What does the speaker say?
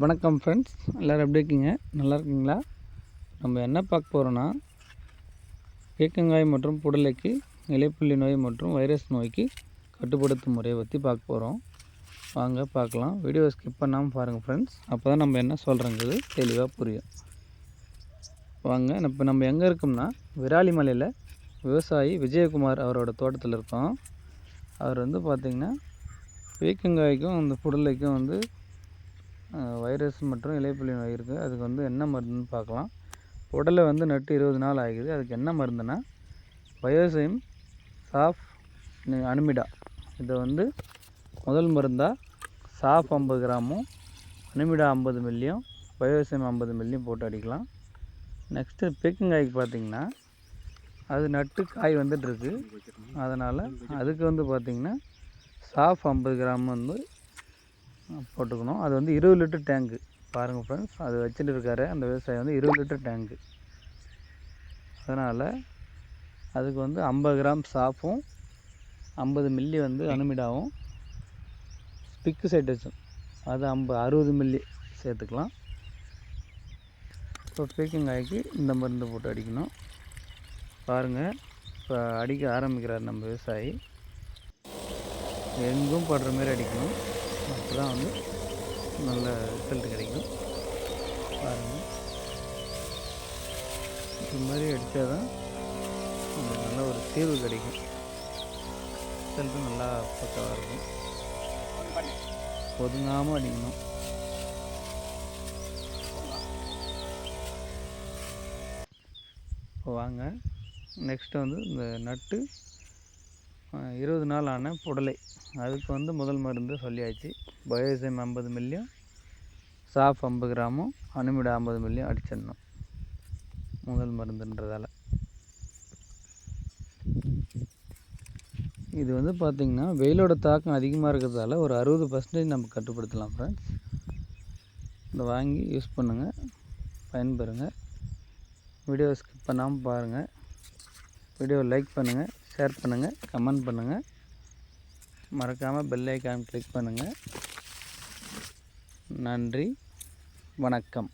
வணக்கம் ஃப்ரெண்ட்ஸ் எல்லோரும் எப்படி இருக்கீங்க? நல்லா இருக்கீங்களா? நம்ம என்ன பார்க்க போகிறோன்னா கேக்கங்காய் மற்றும் புடலைக்கு இலைப்புள்ளி நோய் மற்றும் வைரஸ் நோய்க்கு கட்டுப்படுத்தும் முறையை பற்றி பார்க்க போகிறோம் வாங்க பார்க்கலாம். வீடியோ ஸ்கிப் பண்ணாமல் பாருங்கள் ஃப்ரெண்ட்ஸ் அப்போ தான் நம்ம என்ன சொல்கிறோங்கிறது தெளிவாக புரியும். வாங்க இப்போ நம்ம எங்கே இருக்கோம்னா விராலிமலையில் விவசாயி விஜயகுமார் அவரோட தோட்டத்தில் இருக்கோம். அவர் வந்து பார்த்திங்கன்னா வேக்கங்காய்க்கும் அந்த புடலைக்கும் வந்து வைரஸ் மற்றும் இலைப்புள்ளி நோய் இருக்குது அதுக்கு வந்து என்ன மருந்துன்னு பார்க்கலாம். உடலை வந்து நட்டு இருபது நாள் ஆகுது. அதுக்கு என்ன மருந்துன்னா பயோசைம் சாஃப் அனுமிடா. இதை வந்து முதல் மருந்தாக சாஃப் ஐம்பது கிராமும் அனுமிடா ஐம்பது மில்லியும் பயோசைம் ஐம்பது மில்லியும் போட்டு அடிக்கலாம். நெக்ஸ்ட்டு பேக்கிங்காய்க்கு பார்த்திங்கன்னா அது நட்டு காய் வந்துட்டுருக்கு. அதனால் அதுக்கு வந்து பார்த்திங்கன்னா சாஃப் ஐம்பது கிராம் வந்து போட்டுக்கணும். அது வந்து இருபது லிட்டர் டேங்க்கு பாருங்கள் ஃப்ரெண்ட்ஸ் அது வச்சுட்டு இருக்காரு. அந்த விவசாயி வந்து இருபது லிட்டர் டேங்க்கு அதனால் அதுக்கு வந்து ஐம்பது கிராம் சாப்பும் ஐம்பது மில்லி வந்து அனுமிடாவும். ஸ்பிக்கு வச்சும். அது ஐம்பது அறுபது மில்லி சேர்த்துக்கலாம். இப்போ பீக்கங்காய்க்கு இந்த மருந்து போட்டு அடிக்கணும். பாருங்கள் இப்போ அடிக்க ஆரம்பிக்கிறார் நம்ம விவசாயி. எங்கும் படுற மாதிரி அடிக்கணும். அப்போ தான் வந்து நல்ல ரிசல்ட் கிடைக்கும். பாருங்கள் இது மாதிரி அடித்தா தான் நல்ல ஒரு தீர்வு கிடைக்கும். ரிசல்ட்டு நல்லா பக்கவாக இருக்கும். ஒதுங்காமல் அடிக்கணும். இப்போ வாங்க. நெக்ஸ்ட்டு வந்து இந்த நட்டு இருபது நாள் ஆன புடலை. அதுக்கு வந்து முதல் மருந்து சொல்லியாச்சு. பயோசைம் ஐம்பது மில்லியும் சாஃப் ஐம்பது கிராமும் அனுமிடா ஐம்பது மில்லியும் அடிச்சிடணும். முதல் மருந்துன்றதால. இது வந்து பார்த்திங்கன்னா வெயிலோட தாக்கம் அதிகமாக இருக்கிறதால ஒரு அறுபது பர்சன்டேஜ் நம்ம கட்டுப்படுத்தலாம் ஃப்ரெண்ட்ஸ் இதை வாங்கி யூஸ் பண்ணுங்கள் பயன்பெறுங்க. வீடியோ ஸ்கிப் பண்ணாமல் பாருங்கள் வீடியோ லைக் பண்ணுங்கள் ஷேர் பண்ணுங்கள் கமெண்ட் பண்ணுங்கள் மறக்காமல் பெல் ஐக்கான் கிளிக் பண்ணுங்கள் நன்றி வணக்கம்.